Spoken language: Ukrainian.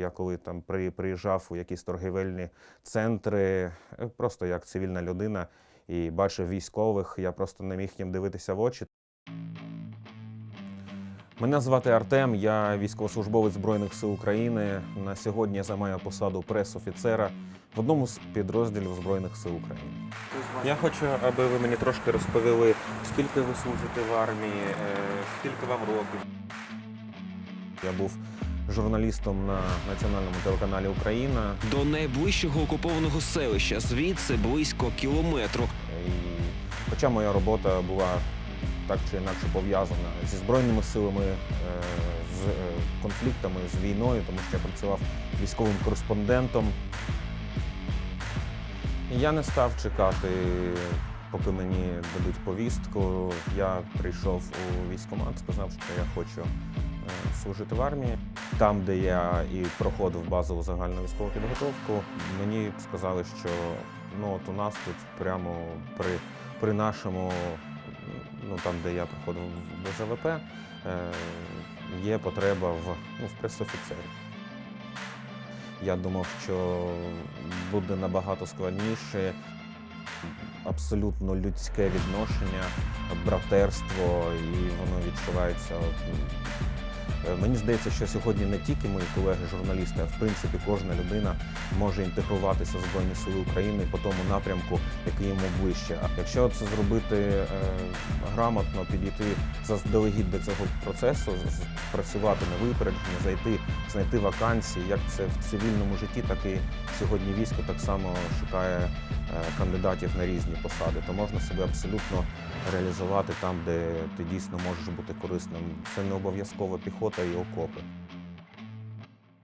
Я коли там при, приїжджав у якісь торгівельні центри, е, просто як цивільна людина, і бачив військових, я просто не міг їм дивитися в очі. Мене звати Артем, я військовослужбовець Збройних сил України. На сьогодні я займаю посаду прес-офіцера в одному з підрозділів Збройних сил України. Я хочу, аби ви мені трошки розповіли, скільки ви служите в армії, е, скільки вам років. Я був журналістом на національному телеканалі Україна. До найближчого окупованого селища звідси близько кілометру. І хоча моя робота була так чи інакше пов'язана зі збройними силами, е, з е, конфліктами, з війною, тому що я працював військовим кореспондентом. Я не став чекати, поки мені дадуть повістку. Я прийшов у військкомат, сказав, що я хочу служити в армії. Там, де я і проходив базову загальну військову підготовку, мені сказали, що ну от у нас тут прямо при, при нашому, ну там, де я проходив БЗВП, е, є потреба в, ну, в прес-офіцері. Я думав, що буде набагато складніше, абсолютно людське відношення, братерство, і воно відчувається. Е, Мені здається, що сьогодні не тільки мої колеги-журналісти, а в принципі кожна людина може інтегруватися в Збройні Сили України по тому напрямку, який йому ближче. А якщо це зробити е, грамотно, підійти заздалегідь до цього процесу, працювати на випередження, зайти, знайти вакансії, як це в цивільному житті, так і сьогодні військо так само шукає е, кандидатів на різні посади, то можна себе абсолютно реалізувати там, де ти дійсно можеш бути корисним. Це не обов'язково піхота і окопи.